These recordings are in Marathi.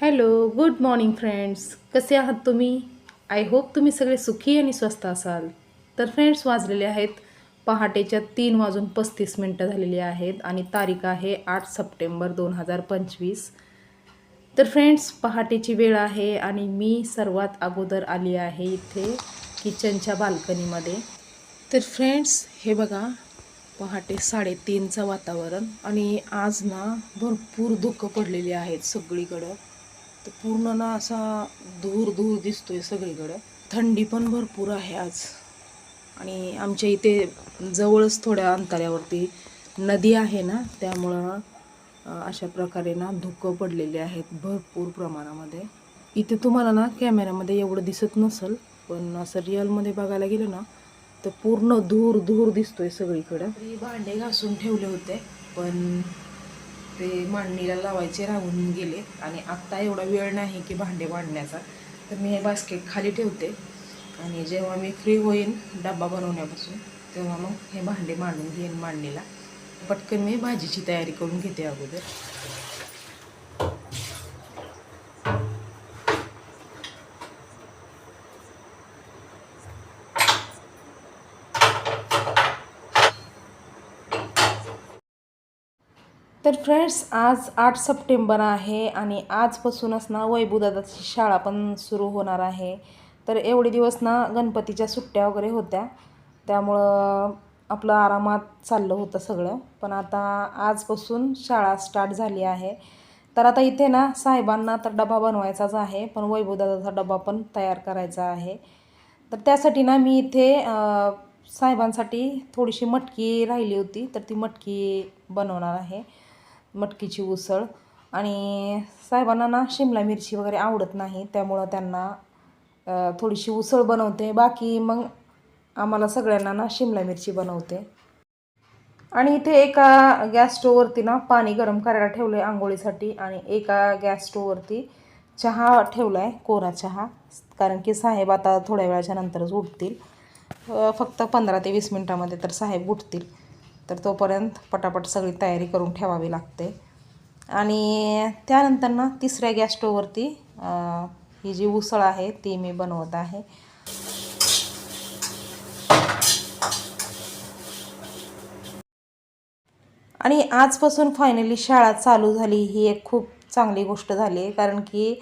हॅलो गुड मॉर्निंग फ्रेंड्स कसे आहात तुम्ही? आय होप तुम्ही सगळे सुखी आणि स्वस्त असाल. तर फ्रेंड्स वाजलेले आहेत. पहाटेच्या तीन वाजून पस्तीस मिनटं झालेली आहेत आणि तारीख आहे आठ सप्टेंबर दोन हजार पंचवीस. तर फ्रेंड्स पहाटेची वेळ आहे आणि मी सर्वात अगोदर आली आहे इथे किचनच्या बाल्कनीमध्ये तर फ्रेंड्स हे बघा पहाटे साडेतीनचं वातावरण आणि आज ना भरपूर धुकं पडलेली आहेत सगळीकडं. तर पूर्ण ना असा धूर धूर दिसतोय सगळीकडं. थंडी पण भरपूर आहे आज. आणि आमच्या इथे जवळच थोड्या अंतरावरती नदी आहे ना त्यामुळं अशा प्रकारे ना धुकं पडलेले आहेत भरपूर प्रमाणामध्ये. इथे तुम्हाला ना कॅमेऱ्यामध्ये एवढं दिसत नसेल पण असं रिअलमध्ये बघायला गेलं ना तर पूर्ण धूर धूर दिसतोय सगळीकडं. भांडे घासून ठेवले होते पण ते मांडणीला लावायचे राहून गेले. आणि आत्ता एवढा वेळ नाही की भांडे मांडण्याचा. तर मी हे बास्केट खाली ठेवते. आणि जेव्हा मी फ्री होईन डब्बा बनवण्यापासून तेव्हा मग हे भांडे मांडून घेईन मांडणीला. पटकन मी भाजीची तयारी करून घेते अगोदर. तर फ्रेंड्स आज आठ सप्टेंबर आहे आणि आजपासूनच ना वैभूदादाची शाळा पण सुरू होणार आहे. तर एवढे दिवस ना गणपतीच्या सुट्ट्या वगैरे होत्या. त्यामुळं आपलं आरामात चाललं होतं सगळं. पण आता आजपासून शाळा स्टार्ट झाली आहे. तर आता इथे ना साहेबांना तर डबा बनवायचाच आहे पण वैभूदादाचा डबा पण तयार करायचा आहे. तर त्यासाठी ना मी इथे साहेबांसाठी थोडीशी मटकी राहिली होती तर ती मटकी बनवणार आहे. मटकीची उसळ. आणि साहेबांना ना शिमला मिरची वगैरे आवडत नाही त्यामुळं त्यांना थोडीशी उसळ बनवते. बाकी मग आम्हाला सगळ्यांना ना शिमला मिरची बनवते. आणि इथे एका गॅस स्टोववरती ना पाणी गरम करायला ठेवलं आहे आंघोळीसाठी. आणि एका गॅस स्टोववरती चहा ठेवला आहे कोरा चहा. कारण की साहेब आता थोड्या वेळाच्या नंतरच उठतील. फक्त पंधरा ते वीस मिनटामध्ये तर साहेब उठतील. तर तोपर्यंत पटापट सगळी तयारी करून ठेवावी लागते. आणि त्यानंतर ना तिसऱ्या गॅस स्टोववरती ही जी उसळ आहे ती मी बनवत आहे. आणि आजपासून फायनली शाळा चालू झाली ही एक खूप चांगली गोष्ट झाली आहे. कारण की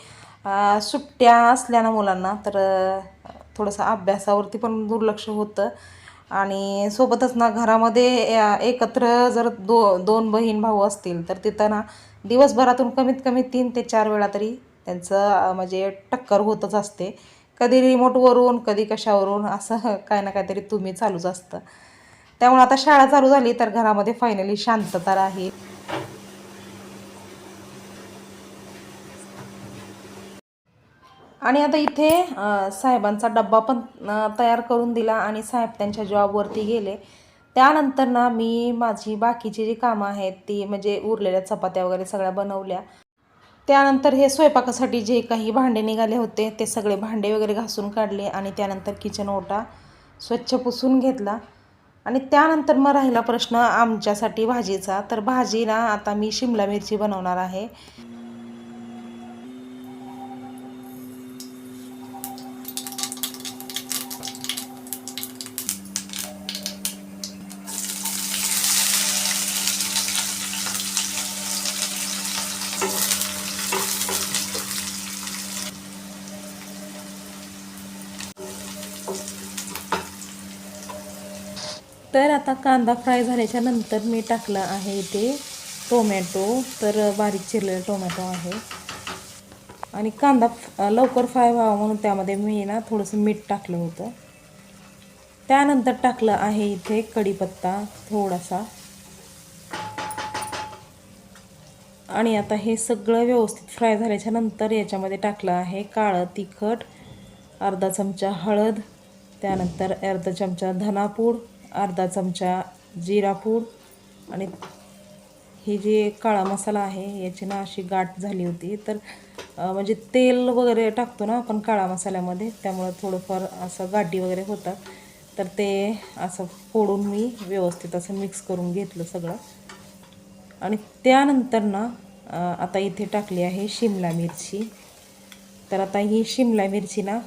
सुट्ट्या सुट्ट्या असल्यानं मुलांना तर थोडंसं अभ्यासावरती पण दुर्लक्ष होतं. आणि सोबतच ना घरामध्ये एकत्र जर दो दोन बहीण भाऊ असतील तर तिथं ना दिवसभरातून कमीत कमी तीन ते चार वेळा तरी त्यांचं म्हणजे टक्कर होतच असते. कधी रिमोटवरून कधी कशावरून असं काय ना काहीतरी तुम्ही चालूच असतं. त्यामुळे आता शाळा चालू झाली तर घरामध्ये फायनली शांतता राहील. आणि आता इथे साहेबांचा डब्बा पण तयार करून दिला आणि साहेब त्यांच्या जॉबवरती गेले. त्यानंतर ना मी माझी बाकीची जी कामं आहेत ती म्हणजे उरलेल्या चपात्या वगैरे सगळ्या बनवल्या. त्यानंतर हे स्वयंपाकासाठी जे काही भांडे निघाले होते ते सगळे भांडे वगैरे घासून काढले आणि त्यानंतर किचन ओटा स्वच्छ पुसून घेतला. आणि त्यानंतर मग राहिला प्रश्न आमच्यासाठी भाजीचा. तर भाजी ना आता मी शिमला मिरची बनवणार आहे. तर आता कांदा फ्राय झाल्याच्यानंतर मी टाकलं आहे इथे टोमॅटो. तर बारीक चिरलेला टोमॅटो आहे. आणि कांदा लवकर फ्राय व्हावा म्हणून त्यामध्ये मी ना थोडंसं मीठ टाकलं होतं. त्यानंतर टाकलं आहे इथे कढीपत्ता थोडासा. आणि आता हे सगळं व्यवस्थित फ्राय झाल्याच्यानंतर याच्यामध्ये टाकलं आहे काळं तिखट अर्धा चमचा हळद त्यानंतर अर्धा चमचा धनापूड अर्धा चमचा जिरापूड आणि ही जी काळा मसाला आहे याची ना अशी गाठ झाली होती. तर म्हणजे तेल वगैरे टाकतो ना आपण काळा मसाल्यामध्ये त्यामुळं थोडंफार असं गाठी वगैरे होतात. तर ते असं फोडून मी व्यवस्थित असं मिक्स करून घेतलं सगळं. आणि त्यानंतर ना आता इथे टाकली आहे शिमला मिरची. तर आता ही शिमला मिरची ना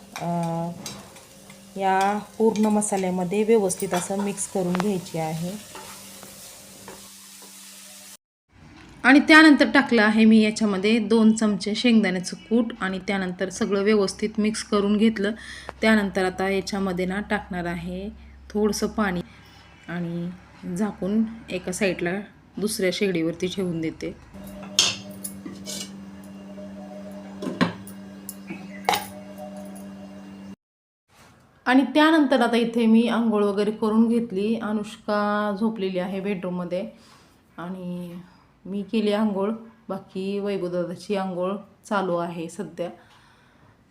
या पूर्ण मसाल्यामध्ये व्यवस्थित असं मिक्स करून घ्यायची आहे. आणि त्यानंतर टाकलं आहे मी याच्यामध्ये दोन चमचे शेंगदाण्याचं कूट आणि त्यानंतर सगळं व्यवस्थित मिक्स करून घेतलं. त्यानंतर आता याच्यामध्ये ना टाकणार आहे थोडंसं पाणी आणि झाकून एका साईडला दुसऱ्या शेगडीवरती ठेवून देते. आणि त्यानंतर आता इथे मी आंघोळ वगैरे करून घेतली. अनुष्का झोपलेली आहे बेडरूममध्ये आणि मी केली आंघोळ. बाकी वैभवदादाची आंघोळ चालू आहे सध्या.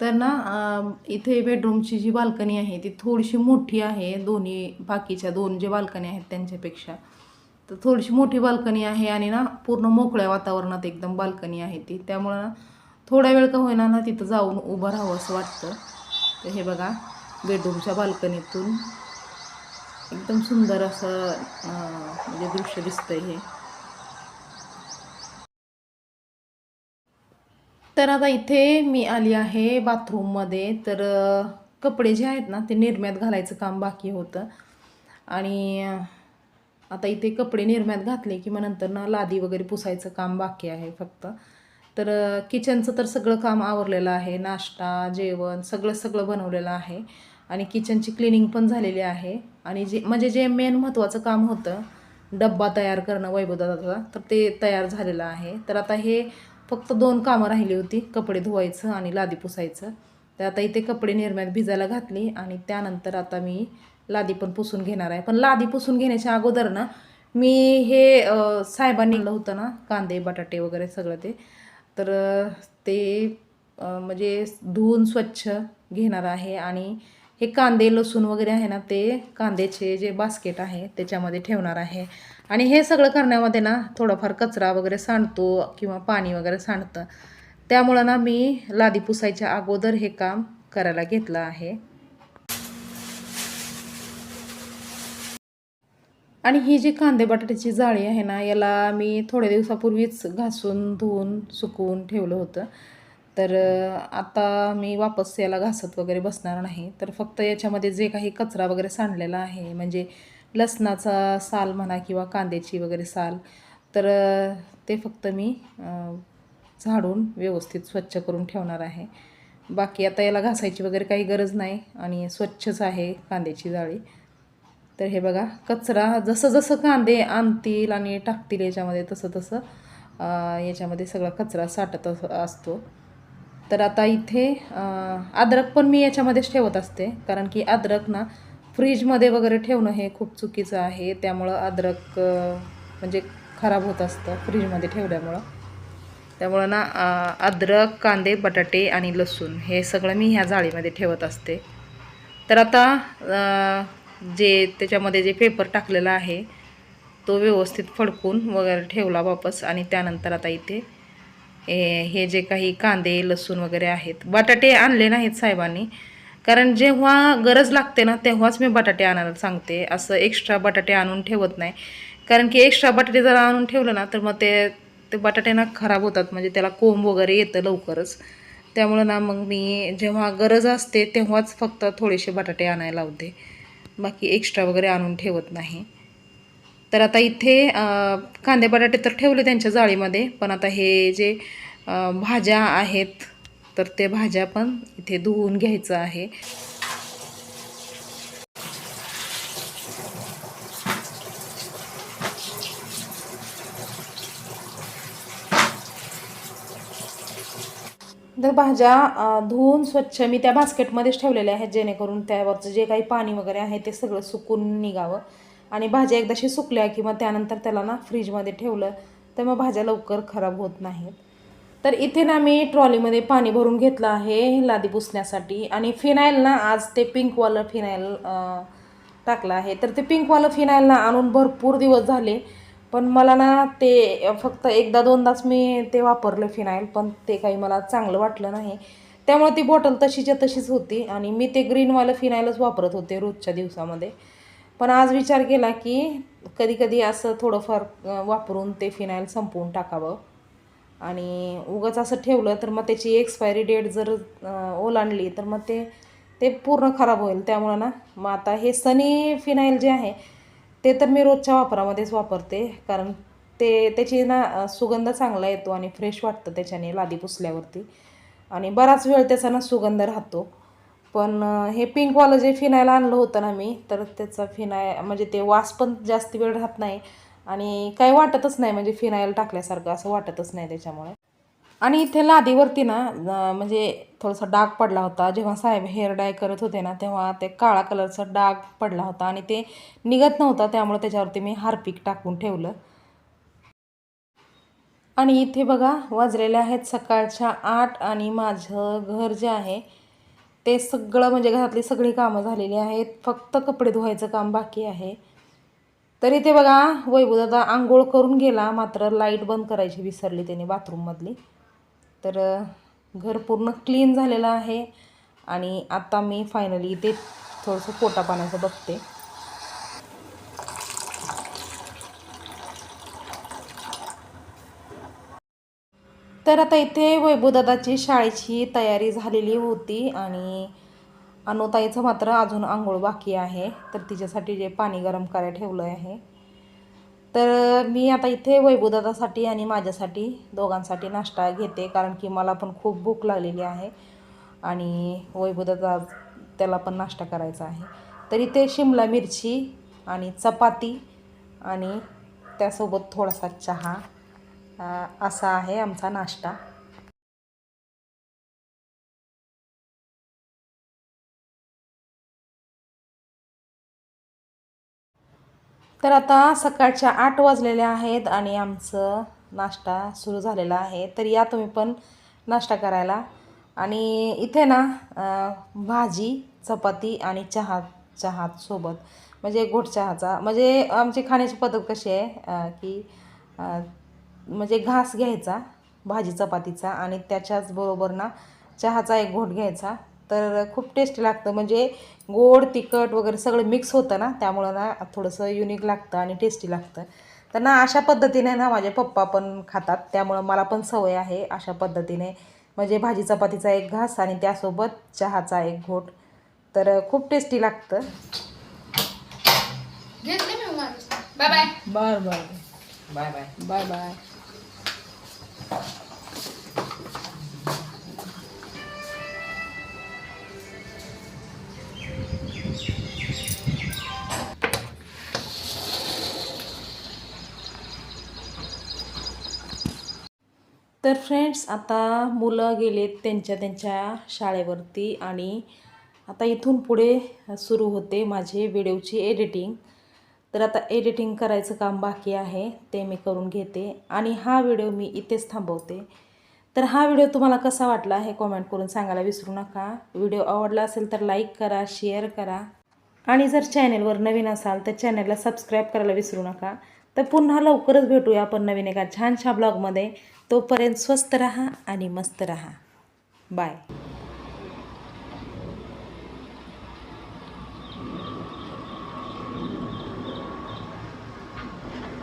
तर ना इथे बेडरूमची जी बाल्कनी आहे ती थोडीशी मोठी आहे. दोन्ही बाकीच्या दोन जे बाल्कनी आहेत त्यांच्यापेक्षा. तर थोडीशी मोठी बाल्कनी आहे आणि ना पूर्ण मोकळ्या वातावरणात एकदम बाल्कनी आहे ती. त्यामुळं ना थोडा वेळ का होईना ना तिथं जाऊन उभं राहावं असं वाटतं. तर हे बघा. बेडरूमच्या बाल्कनीतून. एकदम सुंदर असं म्हणजे दृश्य दिसतंय हे. तर आता इथे मी आली आहे बाथरूममध्ये. तर कपडे जे आहेत ना ते निरम्यात घालायचं काम बाकी होतं. आणि आता इथे कपडे निरम्यात घातले की मग नंतर ना लादी वगैरे पुसायचं काम बाकी आहे फक्त. तर किचनचं तर सगळं काम आवरलेलं आहे. नाश्ता जेवण सगळं सगळं बनवलेलं आहे. आणि किचनची क्लिनिंग पण झालेली आहे. आणि जे म्हणजे जे मेन महत्त्वाचं काम होतं डब्बा तयार करणं वैभवदादाचा तर ते तयार झालेलं आहे. तर आता हे फक्त दोन कामं राहिली होती कपडे धुवायचं आणि लादी पुसायचं. तर आता इथे कपडे निर्म्यात भिजायला घातली आणि त्यानंतर आता मी लादी पण पुसून घेणार आहे. पण लादी पुसून घेण्याच्या अगोदर ना मी हे साहेबांनी होतं ना कांदे बटाटे वगैरे सगळं ते. तर ते म्हणजे धुवून स्वच्छ घेणार आहे आणि हे कांदे लसूण वगैरे आहे ना ते कांद्याचे जे बास्केट आहे त्याच्यामध्ये ठेवणार आहे. आणि हे सगळं करण्यामध्ये ना थोडाफार कचरा वगैरे सांडतो किंवा पाणी वगैरे सांडतं. त्यामुळं ना मी लादी पुसायच्या अगोदर हे काम करायला घेतलं आहे. आणि ही जी कांदे बटाट्याची जाळी आहे ना याला मी थोड्या दिवसापूर्वीच घासून धुवून सुकवून ठेवलं होतं. तर आता मी वापस याला घासत वगैरे बसणार नाही. तर फक्त याच्यामध्ये जे काही कचरा वगैरे सांडलेला आहे म्हणजे लसणाचा साल म्हणा किंवा कांद्याची वगैरे साल तर ते फक्त मी झाडून व्यवस्थित स्वच्छ करून ठेवणार आहे. बाकी आता याला घासायची वगैरे काही गरज नाही आणि स्वच्छच आहे कांद्याची जाळी. तर हे बघा कचरा जसं जसं कांदे आणतील आणि टाकतील याच्यामध्ये तसं तसं याच्यामध्ये सगळा कचरा साठत असतो. तर आता इथे अद्रक पण मी याच्यामध्येच ठेवत असते. कारण की अद्रक ना फ्रीजमध्ये वगैरे ठेवणं हे खूप चुकीचं आहे. त्यामुळं अद्रक म्हणजे खराब होत असतं फ्रीजमध्ये ठेवल्यामुळं. त्यामुळं ना अद्रक कांदे बटाटे आणि लसूण हे सगळं मी ह्या जाळीमध्ये ठेवत असते. तर आता जे त्याच्यामध्ये जे पेपर टाकलेला आहे तो व्यवस्थित फडकून वगैरे ठेवला वापस आणि त्यानंतर आता इथे हे हे जे काही कांदे लसूण वगैरे आहेत बटाटे आणले नाहीत साहेबांनी. कारण जेव्हा गरज लागते ना तेव्हाच मी बटाटे आणायला सांगते. असं एक्स्ट्रा बटाटे आणून ठेवत नाही. कारण की एक्स्ट्रा बटाटे जर आणून ठेवलं ना तर मग ते ते बटाटे ना खराब होतात. म्हणजे त्याला कोंब वगैरे येतं लवकरच. त्यामुळं ना मग मी जेव्हा गरज असते तेव्हाच फक्त थोडेसे बटाटे आणायला लावते. बाकी एक्स्ट्रा वगैरे आणून ठेवत नाही. तर आता इथे कांदे बटाटे तर ठेवले त्यांच्या जाळीमध्ये पण आता हे जे भाज्या आहेत तर ते भाज्या पण इथे धुवून घ्यायचं आहे. तर भाज्या धुवून स्वच्छ मी त्या बास्केटमध्येच ठेवलेल्या आहेत जेणेकरून त्यावरचं जे काही पाणी वगैरे आहे ते सगळं सुकून निघावं. आणि भाज्या एकदाशी सुकल्या की मग त्यानंतर त्याला ना फ्रीजमध्ये ठेवलं तर मग भाज्या लवकर खराब होत नाहीत. तर इथे ना मी ट्रॉलीमध्ये पाणी भरून घेतलं आहे लादी पुसण्यासाठी. आणि फिनाईल ना आज ते पिंकवालं फिनाईल टाकलं आहे. तर ते पिंकवालं फिनाईल ना आणून भरपूर दिवस झाले पण मला ना ते फक्त एकदा दोनदाच मी ते वापरलं फिनाईल पण ते काही मला चांगलं वाटलं नाही. त्यामुळे ती बॉटल तशीच्या तशीच होती आणि मी ते ग्रीनवालं फिनाईलच वापरत होते रोजच्या दिवसामध्ये. पण आज विचार केला की कधी कधी असं थोडंफार वापरून ते फिनाईल संपवून टाकावं. आणि उगाच असं ठेवलं तर मग त्याची एक्सपायरी डेट जर ओलांडली तर मग ते ते पूर्ण खराब होईल. त्यामुळं ना मग आता हे सनी फिनाईल जे आहे ते तर मी रोजच्या वापरामध्येच वापरते. कारण ते त्याची ना सुगंध चांगला येतो आणि फ्रेश वाटतं त्याच्याने लादी पुसल्यावरती. आणि बराच वेळ त्याचा ना सुगंध राहतो. पण हे पिंकवालं जे फिनाईल आणलं होतं ना मी तर त्याचा फिनाय म्हणजे ते वास पण जास्त वेळ राहत नाही. आणि काही वाटतच नाही म्हणजे फिनाईल टाकल्यासारखं असं वाटतच नाही त्याच्यामुळे. आणि इथे लादीवरती ना म्हणजे थोडासा डाग पडला होता. जेव्हा साहेब हेअर डाय करत होते ना तेव्हा ते काळा कलरचा डाग पडला होता आणि ते निघत नव्हता त्यामुळे त्याच्यावरती मी हार्पिक टाकून ठेवलं. आणि इथे बघा वाजलेले आहेत सकाळच्या आठ आणि माझं घर जे आहे ते सगळं म्हणजे घरातली सगळी कामं झालेली आहेत. फक्त कपडे धुवायचं काम बाकी आहे. तरी ते बघा वैभवदादा आंघोळ करून गेला मात्र लाइट बंद करायची विसरली त्याने बाथरूममधली तर घर पूर्ण क्लीन झालेलं आहे. आणि आता मी फायनली ते थोडंसं पोटापाण्याचं बघते. तर आता इथे वैभवदादाची शाळेची तयारी झालेली होती आणि अनुताईचं मात्र अजून आंघोळ बाकी आहे. तर तिच्यासाठी जे पाणी गरम करायला ठेवलं आहे. तर मी आता इथे वैभवदादासाठी आणि माझ्यासाठी दोघांसाठी नाश्ता घेते कारण की मला पण खूप भूक लागलेली आहे आणि वैभवदादा त्याला पण नाश्ता करायचा आहे. तर इथे शिमला मिरची आणि चपाती आणि त्यासोबत थोडासा चहा असा आहे आमचा नाश्ता. तर आता सकाळच्या आठ वाजलेल्या आहेत आणि आमचं नाश्ता सुरू झालेला आहे. तर या तुम्ही पण नाश्ता करायला. आणि इथे ना भाजी चपाती आणि चहा चहा सोबत. म्हणजे गोड चहाचा. म्हणजे आमची खाण्याची पद्धत कशी आहे? की म्हणजे घास घ्यायचा भाजी चपातीचा आणि त्याच्याच बरोबर ना चहाचा एक घोट घ्यायचा. तर खूप टेस्टी लागतं. म्हणजे गोड तिखट वगैरे सगळं मिक्स होतं ना त्यामुळं ना थोडंसं युनिक लागतं आणि टेस्टी लागतं. तर ना अशा पद्धतीने ना माझे पप्पा पण खातात. त्यामुळं मला पण सवय आहे अशा पद्धतीने. म्हणजे भाजी चपातीचा एक घास आणि त्यासोबत चहाचा एक घोट. तर खूप टेस्टी लागतं. बाय बाय बरं बरं बाय बाय बाय बाय तर फ्रेंड्स आता मुलं गेलेत त्यांच्या त्यांच्या शाळेवरती आणि आता इथून पुढे सुरू होते माझे व्हिडिओची एडिटिंग तर आता एडिटिंग करायचं काम बाकी आहे ते मी करून घेते. आणि हा व्हिडिओ मी इथेच थांबवते. तर हा व्हिडिओ तुम्हाला कसा वाटला हे कॉमेंट करून सांगायला विसरू नका. व्हिडिओ आवडला असेल तर लाईक करा शेअर करा. आणि जर चॅनेलवर नवीन असाल तर चॅनलला सबस्क्राईब करायला विसरू नका. तर पुन्हा लवकरच भेटूया आपण नवीन एका छानशा ब्लॉगमध्ये तोपर्यंत स्वस्त रहा आणि मस्त रहा. बाय